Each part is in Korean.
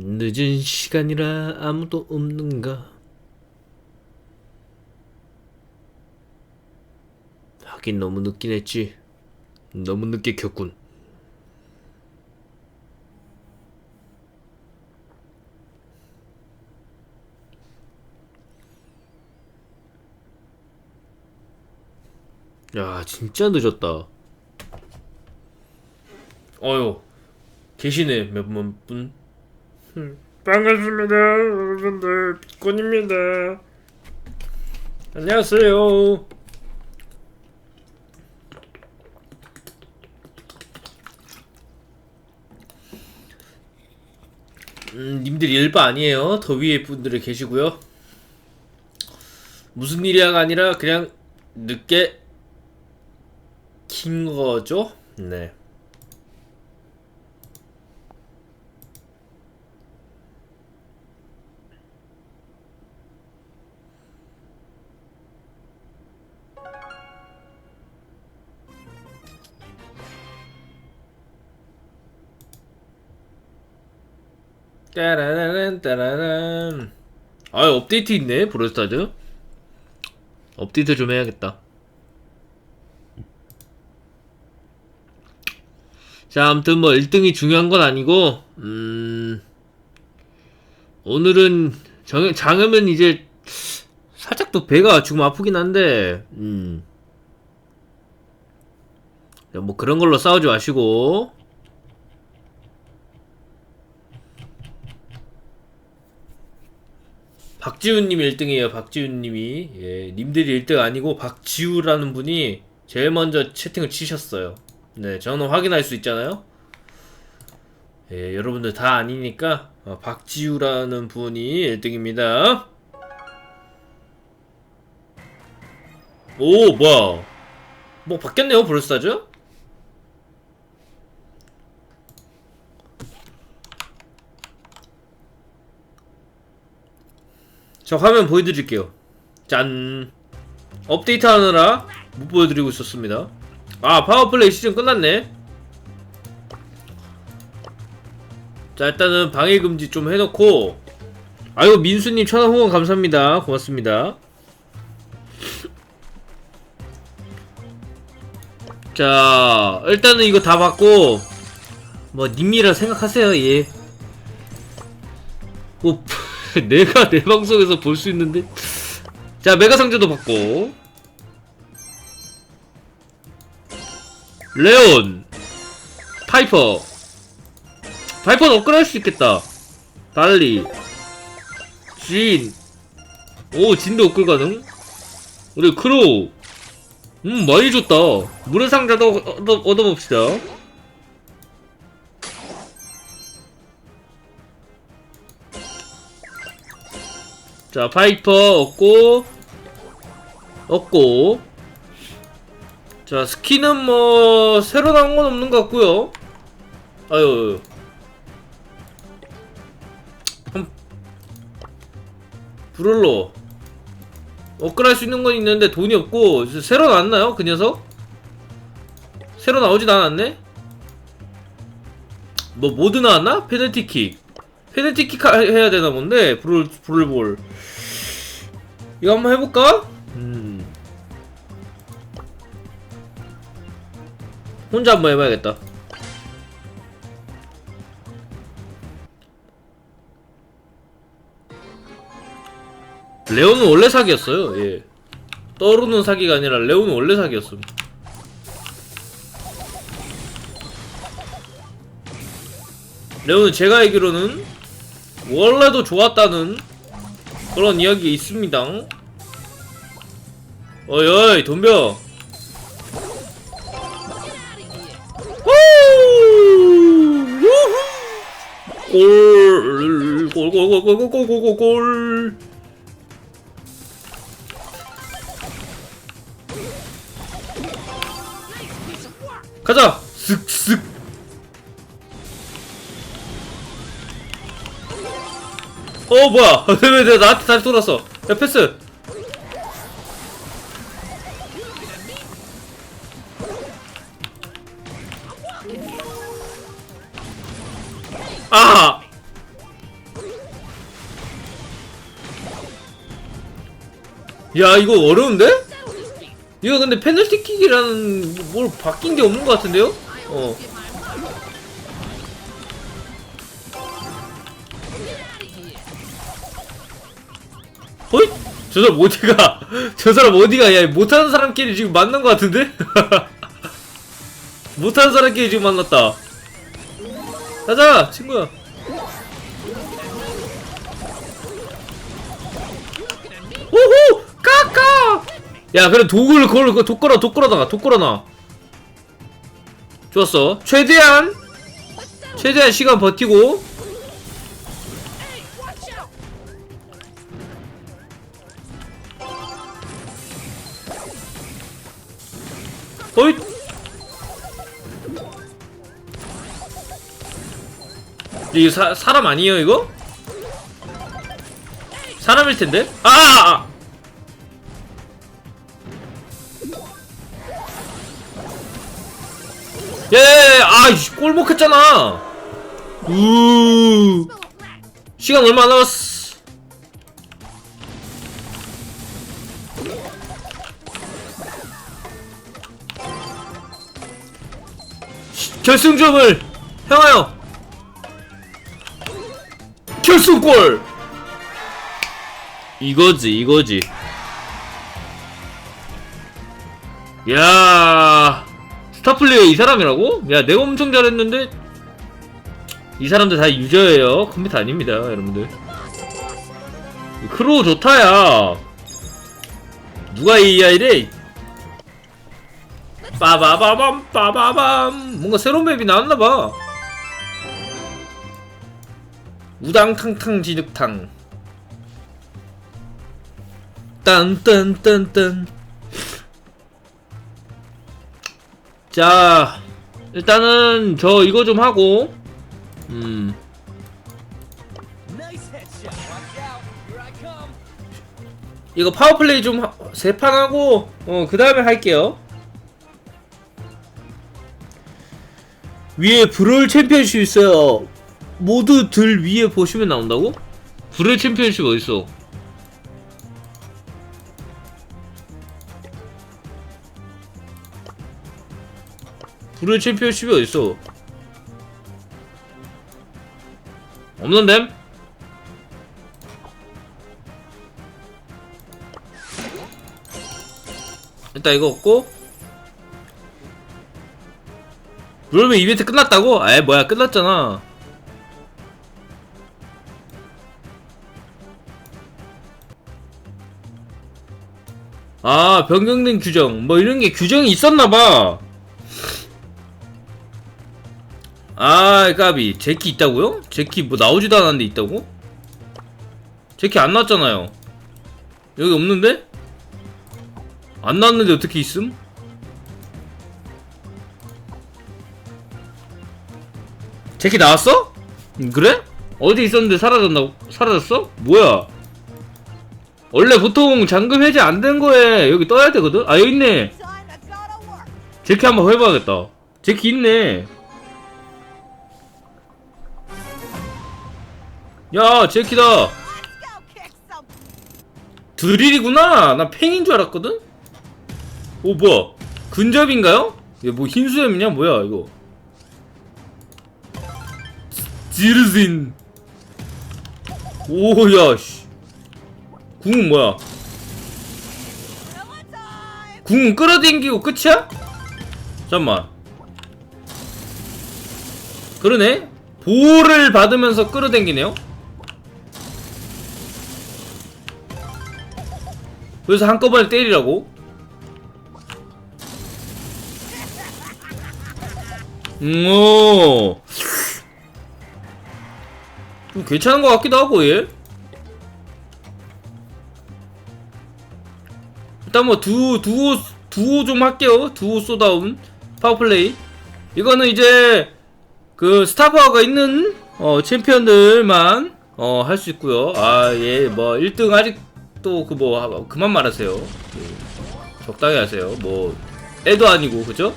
늦은 시간이라 아무도 없는가? 하긴 너무 늦긴 했지. 너무 늦게 켰군. 야, 진짜 늦었다. 어휴, 계시네, 몇몇 분. 반갑습니다, 여러분들. 비콘입니다. 안녕하세요. 음, 님들 일바 아니에요. 더 위에 분들이 계시고요. 무슨 일이야가 아니라 그냥 늦게 킨 거죠? 네. 따라라란 따라란. 아 업데이트 있네 브로스타즈 업데이트 좀 해야겠다. 자 아무튼 뭐 1등이 중요한 건 아니고 음 오늘은 정, 장으면 이제 살짝 또 배가 지금 아프긴 한데 음. 자, 뭐 그런 걸로 싸우지 마시고 박지훈님 1등이에요. 박지훈님이 예, 님들이 1등 아니고 박지우라는 분이 제일 먼저 채팅을 치셨어요. 네, 저는 확인할 수 있잖아요. 예, 여러분들 다 아니니까 어, 박지우라는 분이 1등입니다. 오, 뭐야? 뭐 바뀌었네요, 브롤스타즈? 자 화면 보여드릴게요. 짠. 업데이트 하느라 못 보여드리고 있었습니다. 아 파워플레이 시즌 끝났네. 자 일단은 방해금지 좀 해놓고. 아이고 민수님 천원 후원 감사합니다. 고맙습니다. 자 일단은 이거 다 받고 뭐 님이라 생각하세요 예. 뭐, 내가 내 방송에서 볼 수 있는데? 자 메가 상자도 받고. 레온 파이퍼. 파이퍼는 업그레이드 할 수 있겠다. 달리 진 오 진도 업글 가능? 우리 크로우. 음 많이 줬다. 물의 상자도 얻어, 얻어봅시다 자 파이퍼 얻고 얻고 자 스킨은 뭐 새로 나온 건 없는 것 같고요 아유 한 브롤로 업그레이드 할 수 있는 건 있는데 돈이 없고 새로 나왔나요 그 녀석? 새로 나오진 않았네? 뭐 모드 나왔나? 페널티킥 하- 해야 되나 본데 브롤 브롤볼 이거 한번 해볼까? 음. 혼자 한번 해봐야겠다. 레오는 원래 사기였어요. 예. 떠오르는 사기가 아니라 레오는 원래 사기였음. 레오는 제가 알기로는 원래도 좋았다는 그런 이야기 있습니다. 어이 어이. 골, 골, 골, 골, 골, 골, 골, 골, 골, 골. 가자. 쓱쓱. 어 뭐야 왜, 왜 나한테 다시 돌았어 야 패스 아! 야 이거 어려운데? 이거 근데 페널티킥이라는 뭐, 뭘 바뀐 게 없는 것 같은데요? 어 어이? 저 사람 어디가? 저 사람 어디가? 야 못하는 사람끼리 지금 만난 것 같은데? 못하는 사람끼리 지금 만났다. 가자 친구야. 오호! 까까! 야, 그래 독을 걸, 그독 걸어, 독 걸어다가, 독 걸어놔. 좋았어. 최대한, 최대한 시간 버티고. 어이? 이거 사, 사람 아니에요, 이거? 사람일 텐데? 아! 아! 아! 예, 골 먹혔잖아. 우. 시간 얼마 안 남았어. 결승점을 향하여 결승골. 이거지, 이거지. 야. 스타플레이어 이 사람이라고? 야 내가 엄청 잘했는데 이 사람들 다 유저예요 컴퓨터 아닙니다 여러분들 크로우 좋다야 누가 AI래 빠바바밤 빠바밤. 뭔가 새로운 맵이 나왔나봐. 우당탕탕 진흙탕. 딴딴딴딴. 자 일단은 저 이거 좀 하고. 음. 이거 파워플레이 좀 세 판 하고 어 그 다음에 할게요 위에 브롤 챔피언십 있어요 모두 들 위에 보시면 나온다고? 브롤 챔피언십 어딨어 브롤 챔피언십이 어딨어 없는데? 일단 이거 없고 그러면 이벤트 끝났다고? 아이 뭐야 끝났잖아 아 변경된 규정 뭐 이런게 규정이 있었나봐 아 까비 제키 있다고요? 제키 뭐 나오지도 않았는데 있다고? 제키 안 나왔잖아요 여기 없는데? 안 나왔는데 어떻게 있음? 제키 나왔어? 음, 그래? 어디 있었는데 사라졌나? 사라졌어? 뭐야? 원래 보통 잠금 해제 안 된 거에 여기 떠야 되거든? 아 여기 있네. 제키 한번 해봐야겠다 제키 있네 야 제키다. 드릴이구나 나 팽인 줄 알았거든? 오 뭐야 근접인가요? 이게 뭐 흰수염이냐 뭐야 이거 지르진 오야 씨 궁은 뭐야. 궁은 끌어당기고 끝이야? 잠만 그러네 보호를 받으면서 끌어당기네요 그래서 한꺼번에 때리라고 음, 오. 좀 괜찮은 것 같기도 하고 얘 일단 뭐 두, 두오, 두오 좀 할게요. 두오 쏘다운 파워플레이. 이거는 이제 그 스타파워가 있는 어, 챔피언들만 어, 할 수 있고요. 아, 예, 뭐 1등 아직도 그 뭐 그만 말하세요. 그, 적당히 하세요. 뭐 애도 아니고 그죠?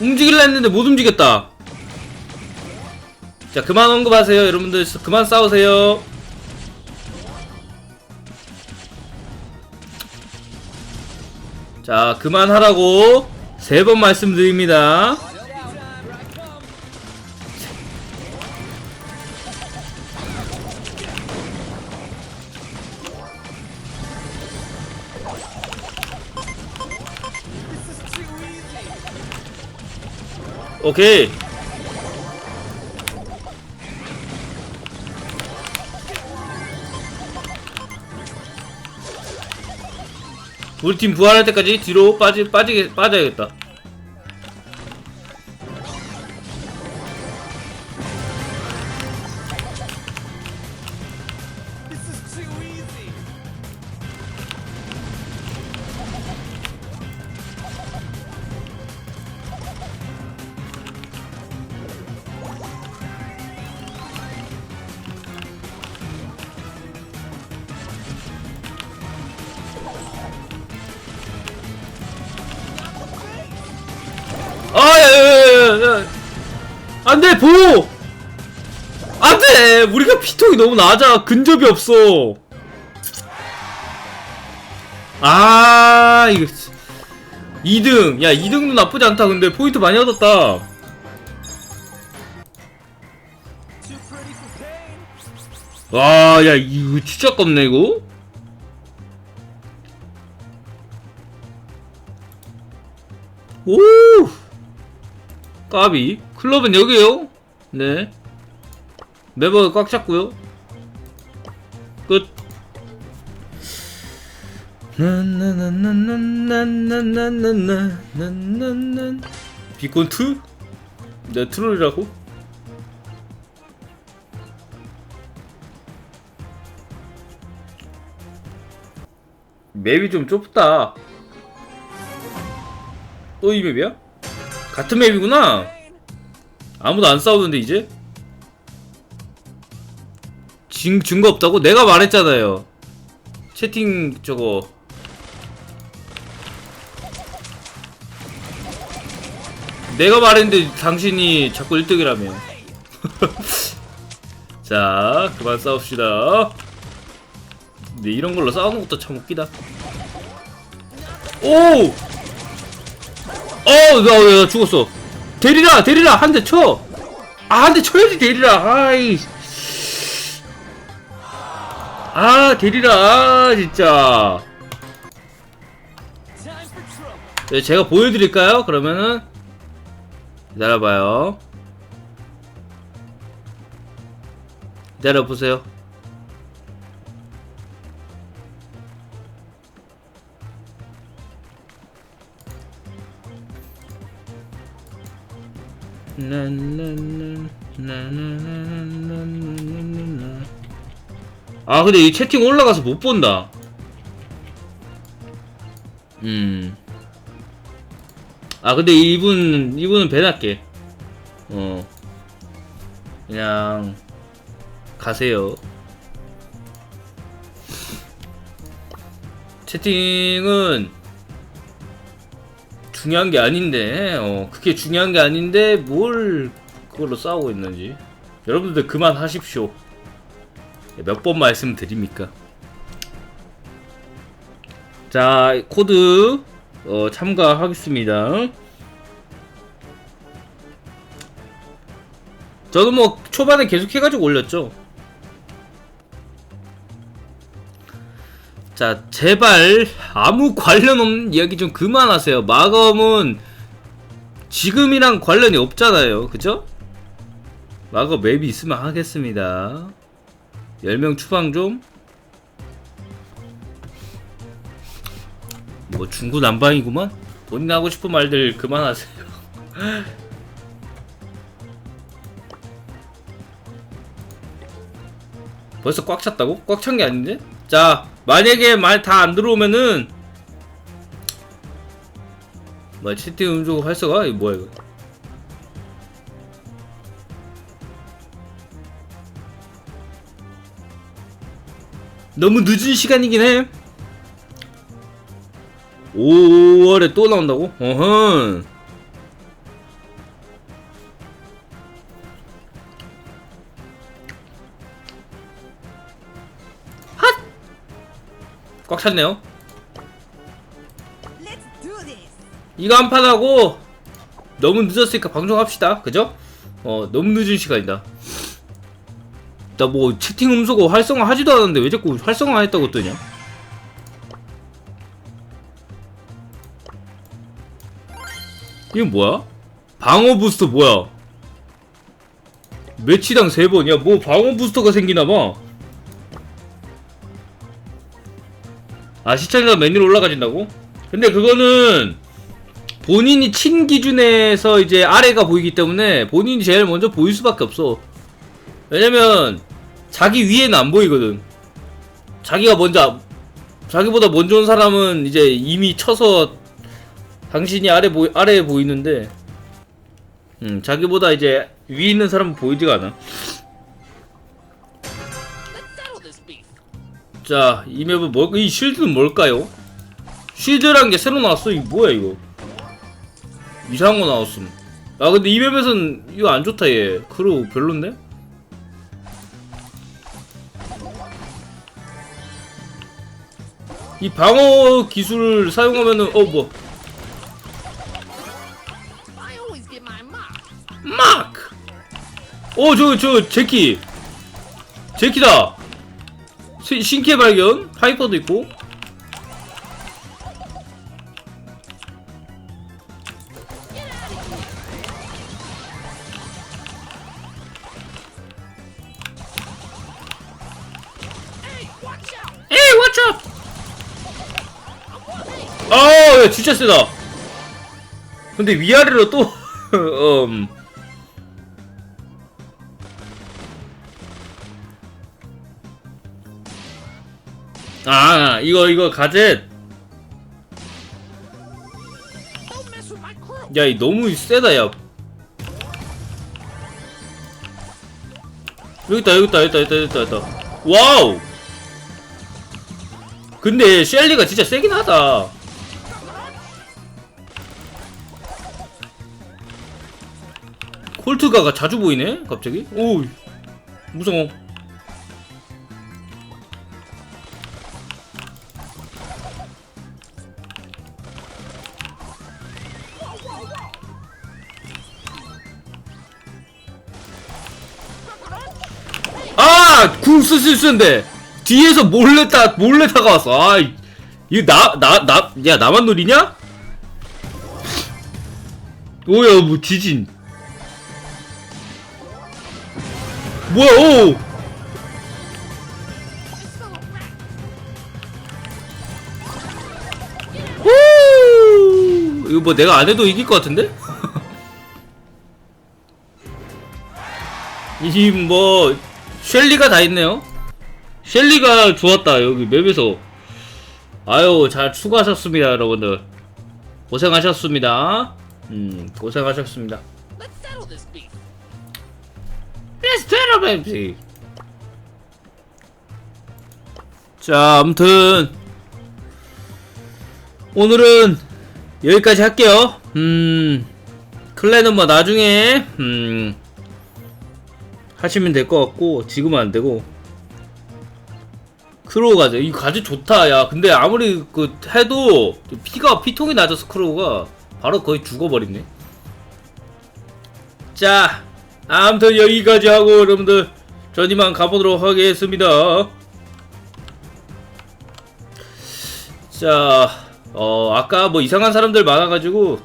움직일라 했는데 못 움직였다. 자, 그만 언급하세요. 여러분들, 그만 싸우세요. 자, 그만하라고 세 번 말씀드립니다. 오케이. 우리 팀 부활할 때까지 뒤로 빠지 빠지게 빠져야겠다. 안 돼, 보호! 안 돼! 우리가 피통이 너무 낮아. 근접이 없어. 아, 이거. 2등. 야, 2등도 나쁘지 않다. 근데 포인트 많이 얻었다. Too pretty for pain. 와, 야, 이거 진짜 껍네, 이거? 까비 클럽은 여기요 네 매버가 꽉 찼고요 끝 비콘트? 내 트롤이라고? 맵이 좀 좁다 또 이 맵이야? 같은 맵이구나. 아무도 안 싸우는데 이제? 증, 증거 없다고? 내가 말했잖아요. 채팅 저거. 내가 말했는데 당신이 자꾸 1등이라며. 자, 그만 싸웁시다. 근데 이런 걸로 싸우는 것도 참 웃기다. 오! 어, 나, 나, 나 죽었어. 대리라, 대리라, 한 대 쳐. 아, 한 대 쳐야지, 대리라. 아이. 아, 대리라, 아, 진짜. 네, 제가 보여드릴까요? 그러면은. 기다려봐요. 기다려보세요. 아 근데 이 채팅 올라가서 못 본다. 음. 아 근데 이분 이분은 배할게. 어. 그냥 가세요. 채팅은 중요한 게 아닌데, 어, 그게 중요한 게 아닌데, 뭘 그걸로 싸우고 있는지. 여러분들 그만 하십시오. 몇 번 말씀드립니까? 자, 코드, 어, 참가하겠습니다. 저도 뭐, 초반에 계속 해가지고 올렸죠. 자, 제발 아무 관련 없는 이야기 좀 그만하세요. 마검은 지금이랑 관련이 없잖아요. 그죠? 마검 맵이 있으면 하겠습니다. 10명 추방 좀. 뭐 중구 난방이구만? 본인 하고 싶은 말들 그만하세요. 벌써 꽉 찼다고? 꽉 찬 게 아닌데? 자, 만약에 말 다 안 들어오면은 뭐 채팅 음성 활성화? 이거 뭐야 이거? 너무 늦은 시간이긴 해. 5월에 또 나온다고? 어흥. 꽉 찼네요. 이거 한 판 하고 너무 늦었으니까 방송합시다. 그죠? 어, 너무 늦은 시간이다. 나 뭐 채팅 음소거 활성화 하지도 않았는데 왜 자꾸 활성화 했다고 뜨냐? 이건 뭐야? 방어 부스터 뭐야? 매치당 3번이야? 뭐 방어 부스터가 생기나봐 아 시청자 메뉴로 올라가진다고? 근데 그거는 본인이 친 기준에서 이제 아래가 보이기 때문에 본인이 제일 먼저 보일 수밖에 없어. 왜냐면 자기 위에는 안 보이거든. 자기가 먼저 자기보다 먼저 온 사람은 이제 이미 쳐서 당신이 아래 보이 아래에 보이는데 음 자기보다 이제 위에 있는 사람은 보이지가 않아 자, 이 맵은 뭐, 이 쉴드는 뭘까요? 쉴드란 게 새로 나왔어? 이거 뭐야, 이거? 이상한 거 나왔음. 아, 근데 이 맵에선 이거 안 좋다, 얘. 크루 별론데? 이 방어 기술을 사용하면은, 어, 뭐. 마크! 어, 저, 저, 제키. 제키다! 시- 신캐 발견. 파이퍼도 있고. 에이 왓츠 아 야, 진짜 세다. 근데 위아래로 또 음. 아 이거 이거 가젯. 야 이 너무 세다 야. 여기 있다 여기 있다 여기 있다 여기 있다 여기 있다. 와우! 근데 셸리가 진짜 세긴 하다. 콜트가가 자주 보이네 갑자기? 오 무서워 궁 쓸수 있었는데 뒤에서 몰래 다 몰래 다가왔어. 아, 이- 이거 나 나 나 야 나만 노리냐? 오야 뭐 지진. 뭐야 오. 후! 이거 뭐 내가 안 해도 이길 것 같은데? 이뭐 셸리가 다 있네요. 셸리가 좋았다 여기 맵에서. 아유 잘 수고하셨습니다 여러분들. 고생하셨습니다. 음 고생하셨습니다. Let's settle this. 자 아무튼 오늘은 여기까지 할게요. 음 클랜은 뭐 나중에 음 하시면 될 것 같고 지금은 안 되고. 크로우 가자 이 가지 좋다 야. 근데 아무리 그 해도 피가 피통이 낮아서 크로우가 바로 거의 죽어버리네. 자 아무튼 여기까지 하고 여러분들. 전 이만 가보도록 하겠습니다. 자 어, 아까 뭐 이상한 사람들 많아가지고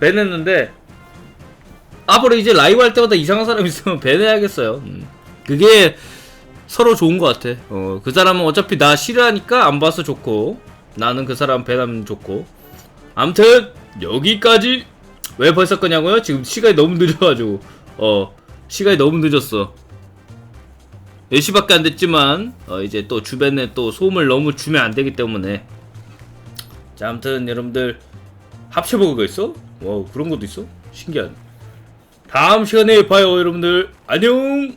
밴했는데 앞으로 이제 라이브 할 때마다 이상한 사람 있으면 밴해야겠어요. 음. 그게 서로 좋은 것 같아. 어, 그 사람은 어차피 나 싫어하니까 안 봐서 좋고, 나는 그 사람 밴하면 좋고. 암튼, 여기까지. 왜 벌써 거냐고요? 지금 시간이 너무 늦어가지고. 어, 시간이 너무 늦었어. 4시밖에 안 됐지만, 어, 이제 또 주변에 또 소음을 너무 주면 안 되기 때문에. 자, 아무튼 여러분들, 합체버그가 있어? 와, 그런 것도 있어? 신기하네. 다음 시간에 봐요 여러분들. 안녕!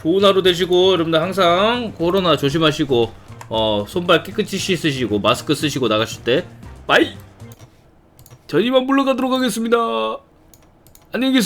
좋은 하루 되시고 여러분들 항상 코로나 조심하시고 어 손발 깨끗이 씻으시고 마스크 쓰시고 나가실 때. 빠이! 전 이만 물러가도록 하겠습니다. 안녕히 계세요